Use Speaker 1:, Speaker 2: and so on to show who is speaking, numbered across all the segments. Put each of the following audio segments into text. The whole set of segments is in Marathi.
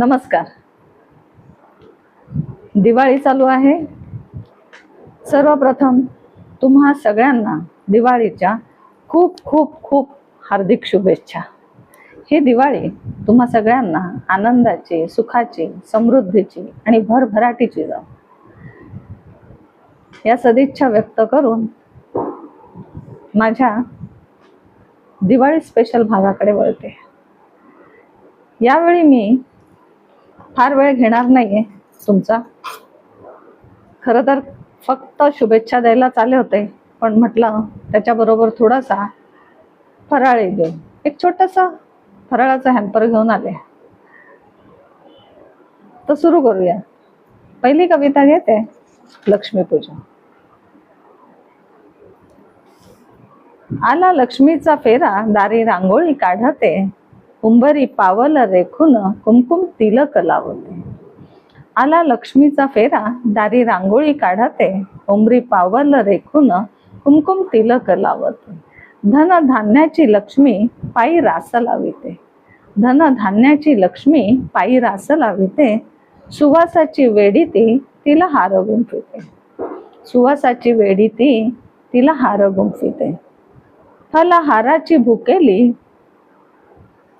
Speaker 1: नमस्कार. दिवाळी चालू आहे. सर्वप्रथम तुम्हा सगळ्यांना दिवाळीच्या खूप खूप खूप हार्दिक शुभेच्छा. ही दिवाळी तुम्हा सगळ्यांना आनंदाची सुखाची समृद्धीची आणि भरभराटीची जाऊ या सदिच्छा व्यक्त करून माझ्या दिवाळी स्पेशल भागाकडे वळते. यावेळी मी फार वेळ घेणार नाहीये तुमचा. खरं तर फक्त शुभेच्छा द्यायलाच आले होते पण म्हटलं त्याच्याबरोबर थोडासा फराळही देऊ एक छोटासा फराळाचा हॅम्पर घेऊन आले. तर सुरू करूया. पहिली कविता घेते लक्ष्मीपूजन आला लक्ष्मीचा फेरा दारी रांगोळी काढते. उंबरी पावल रेखून कुमकुम तिलक लावते आला लक्ष्मीचा फेरा दारी रांगोळी काढते उंबरी पावल रेखून कुमकुम तिलक लावत. धन धान्याची लक्ष्मी पायी रास लाविते. धन धान्याची लक्ष्मी पायी रास लाविते. सुवासाची वेडी ती तिला हार गुंफिते. सुवासाची वेडी ती तिला हार गुंफिते. फलहाराची भुकेली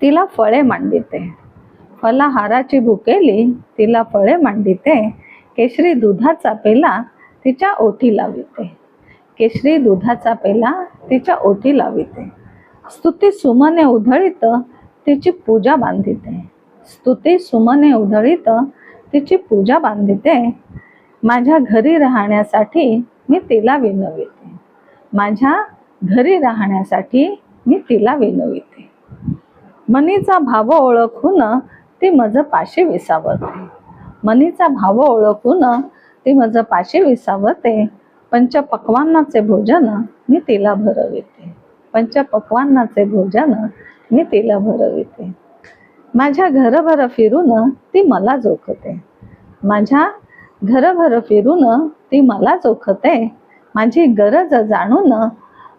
Speaker 1: तिला फळे मांडिते. फलाहाराची भुकेली तिला फळे मांडिते. केशरी दुधाचा पेला तिच्या ओठी लाविते. केशरी दुधाचा पेला तिच्या ओठी लाविते. स्तुती सुमने उधळीत तिची पूजा बांधिते. स्तुती सुमने उधळीत तिची पूजा बांधिते. माझ्या घरी राहण्यासाठी मी तिला विनविते. माझ्या घरी राहण्यासाठी मी तिला विनविते. मनीचा भाव ओळखून ती मज पाशी विसावते. मनीचा भाव ओळखून ती मज पाशी विसावते. पंच पंचपक्वान्नाचे भोजन मी तिला भरविते. पंच पंचपक्वान्नाचे भोजन मी तिला भरविते. माझ्या घरभर फिरून ती मला जोखते. माझ्या घरभर फिरून ती मला जोखते. माझी गरज जाणून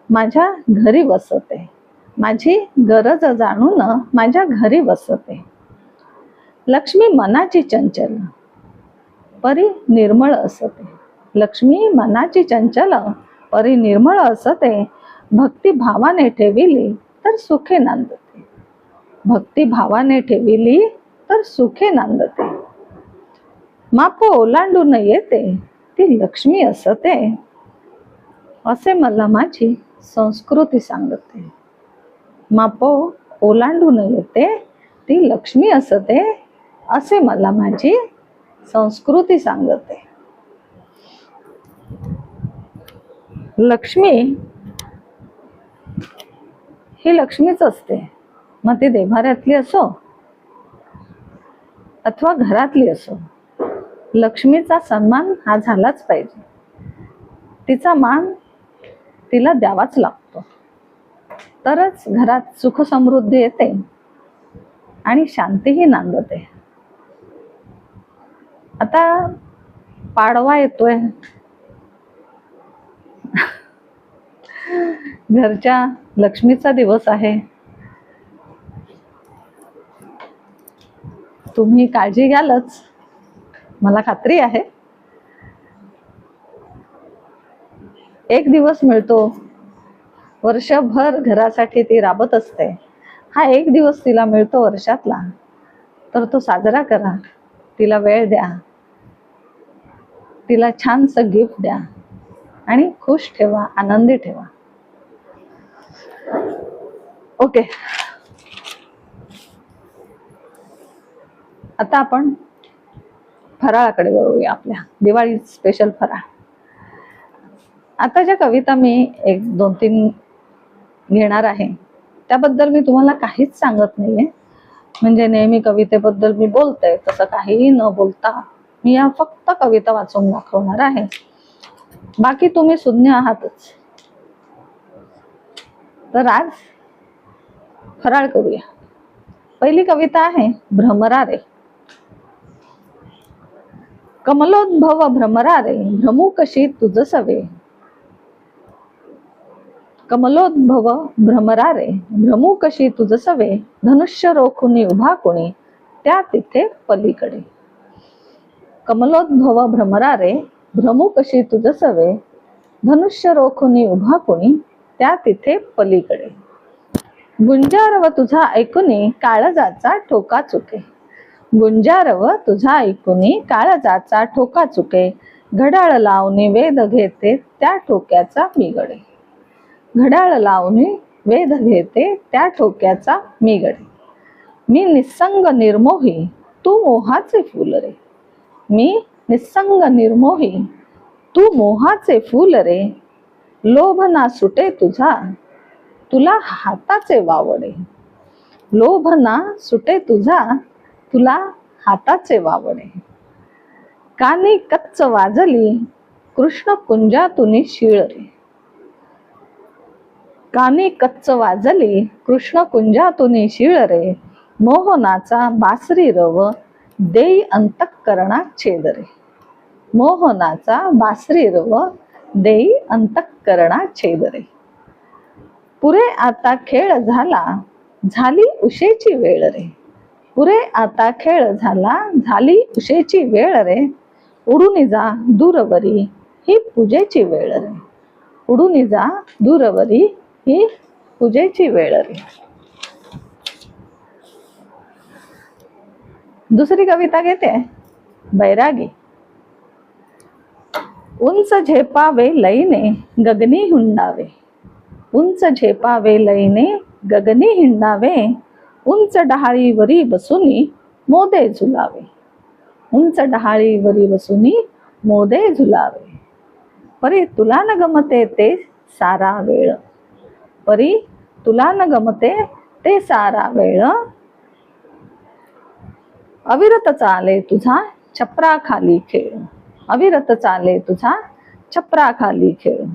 Speaker 1: माझ्या घरी बसते माझी गरज जाणून माझ्या घरी बसते. लक्ष्मी मनाची चंचल परी निर्मळ असते. लक्ष्मी मनाची चंचल परी निर्मळ असते. भक्ती भावाने ठेविली तर सुखे नांदते. भक्तिभावाने ठेविली तर सुखे नांदते. माप ओलांडून येते ती लक्ष्मी असते. असे मला माझी संस्कृती सांगते. माप ओलांडून येते. ती लक्ष्मी असते असे मला माझी संस्कृती सांगते. लक्ष्मी ही लक्ष्मीच असते. मग ती देव्हाऱ्यातली असो अथवा घरातली असो लक्ष्मीचा सन्मान हा झालाच पाहिजे. तिचा मान तिला द्यावाच लागतो. तरच घरात सुख समृद्धी येते आणि शांतीही नांदते. आता पाडवा येतोय. घरच्या लक्ष्मीचा दिवस आहे. तुम्ही काळजी घ्यालच. मला खात्री आहे. एक दिवस मिळतो. वर्षभर घरासाठी ती राबत असते. हा एक दिवस तिला मिळतो वर्षातला. तर तो साजरा करा. तिला वेळ द्या. तिला छानसं गिफ्ट द्या. आणि खुश ठेवा आनंदी ठेवा. ओके. आता आपण फराळाकडे वळूया आपल्या. दिवाळी स्पेशल फराळ. आता ज्या कविता मी एक दोन तीन घेणार आहे. त्याबद्दल मी तुम्हाला काहीच सांगत नाहीये. म्हणजे नेहमी कवितेबद्दल मी बोलते तसं काहीही न बोलता मी या फक्त कविता वाचून दाखवणार आहे. बाकी तुम्ही सुज्ञ आहातच. तर आज फराळ करूया. पहिली कविता आहे भ्रमरारे. कमलोद्भव भ्रमरारे भ्रमू कशी तुझ सवे. कमलोद्भव भ्रमरारे भ्रमू कशी तुझ सवे धनुष्य रोखुनी उभा कोणी त्या तिथे पलीकडे. कमलोद्भव भ्रमरारे भ्रमू कशी तुझ सवे धनुष्य रोखुनी उभा कोणी त्या तिथे पलीकडे. गुंजारव तुझा ऐकुनी काळजाचा ठोका चुके. गुंजारव तुझा ऐकुनी काळजाचा ठोका चुके. घड्याळ लावणी वेद घेते त्या ठोक्याचा बिगडे घड्याळ लावणी वेध घेते त्या ठोक्याचा मी गडे मी निसंग निर्मोही तू मोहाचे फुल रे. मी निसंग निर्मोही तू मोहाचे फुल रे. लोभ ना सुटे तुझा तुला हाताचे वावडे. लोभ ना सुटे तुझा तुला हाताचे वावडे. कानी कच्च वाजली कृष्ण कुंजातुनी शिळ रे. कानी कच्च वाजली कृष्ण कुंजातून शिळ रे. मोहनाचा बासरी रव देई अंतःकरणा छेद रे. मोहनाचा बासरी रव देई अंतःकरणा छेद रे. पुरे आता खेळ झाला झाली उशेची वेळ रे. पुरे आता खेळ झाला झाली उशेची वेळ रे. उडून जा दूरवरी ही पूजेची वेळ रे. उडून जा दूरवरी ही पूजेची वेळ आली. दुसरी कविता घेते. बैरागी. उंच झेपावे लईने गगनी हुंडावे. उंच झेपावे लईने गगनी हिंडावे. उंच डहाळीवरी बसुनी मोदे झुलावे. उंच डहाळीवरी बसुनी मोदे झुलावे. परी तुला न गमते ते सारा वेळ. परी तुला न गमते ते सारा वेळ. अविरत चाले तुझा छपरा खाली खेळ. अविरत चाले तुझा छपरा खाली खेळ.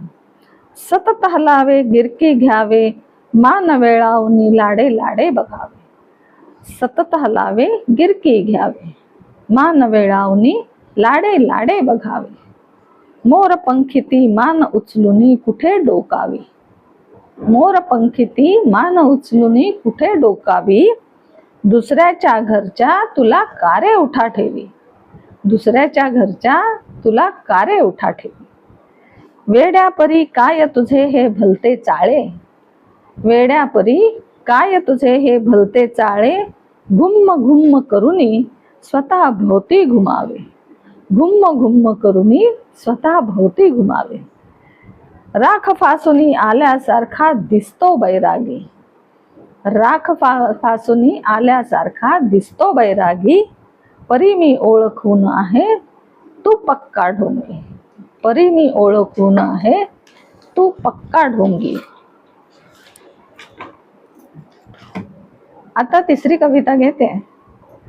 Speaker 1: सतत हलावे गिरकी घ्यावे मान वेळावनी लाडे लाडे बघावे. सतत हलावे गिरकी घ्यावे मान वेळावनी लाडे लाडे बघावे. मोर पंखिती मान उचलुनी कुठे डोकावी? मोर पंखिती मान उचलुनी कुठे डोकावी? दुसऱ्याच्या घरच्या तुला कारे उठा ठेवी. दुसऱ्याच्या घरच्या तुला कारे उठा ठेवी. वेड्यापरी काय तुझे हे भलते चाळे? वेड्यापरी काय तुझे हे भलते चाळे? घुम्म घुम्म करुनी स्वतः भोवती घुमावे. घुम्म घुम्म करुनी स्वतः भोवती घुमावे. राख फासुनी आल्यासारखा दिसतो बैरागी. राख फा फासुनी आल्यासारखा दिसतो बैरागी. परी मी ओळखून आहे तू पक्का ढोंगी. परी मी ओळखून आहे तू पक्का ढोंगी. आता तिसरी कविता घेते.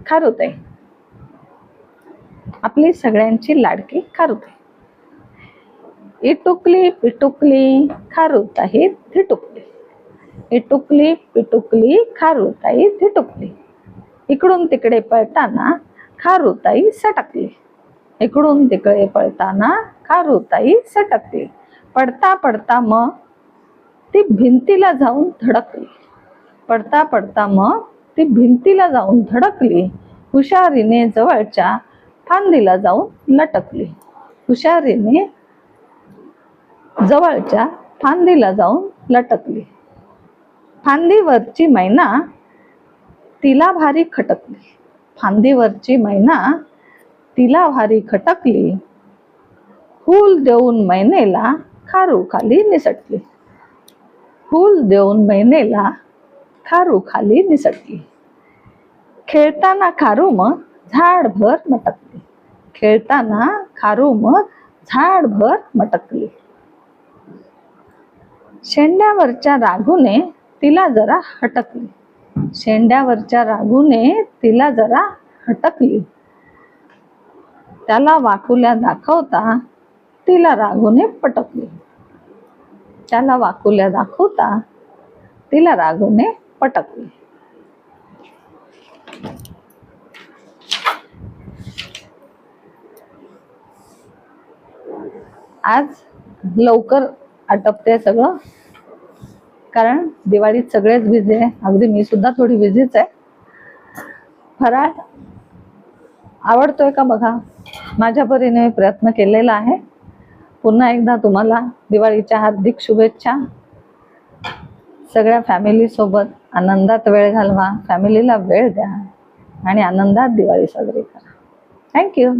Speaker 1: खारुते. आपली सगळ्यांची लाडकी खारुते. इटुकली पिटुकली खारुताई थिटुकली इटुकली पिटुकली खारुताई थिटुकली इकडून तिकडे पळताना खारुताई सटकली. इकडून तिकडे पळताना खारुताई सटकली. पडता पडता मग ती भिंतीला जाऊन धडकली. पडता पडता मग ती भिंतीला जाऊन धडकली. हुशारीने जवळच्या फांदीला जाऊन लटकली. हुशारीने जवळच्या फांदीला जाऊन लटकली. फांदीवरची मैना तिला भारी खटकली. फांदीवरची मैना तिला भारी खटकली. फूल देऊन मैनेला खारू खाली निसटली. फूल देऊन मैनेला खारू खाली निसटली. खेळताना खारू मग झाडभर मटकली. खेळताना खारू मग झाडभर मटकली. शेंड्यावरच्या राघूने तिला जरा हटकली. शेंड्यावरच्या राघूने तिला जरा हटकली. त्याला वाकुल्या दाखवता तिला राघूने पटकली. त्याला वाकुल्या दाखवता तिला राघूने पटकली. आज लवकर आटपते सगळं. कारण दिवाळीत सगळेच बिझी आहे. अगदी मी सुद्धा थोडी बिझीच आहे. फराळ आवडतोय का बघा? माझ्या परीने मी प्रयत्न केलेला आहे. पुन्हा एकदा तुम्हाला दिवाळीच्या हार्दिक शुभेच्छा. सगळ्या फॅमिलीसोबत आनंदात वेळ घालवा. फॅमिलीला वेळ द्या. आणि आनंदात दिवाळी साजरी करा. थँक्यू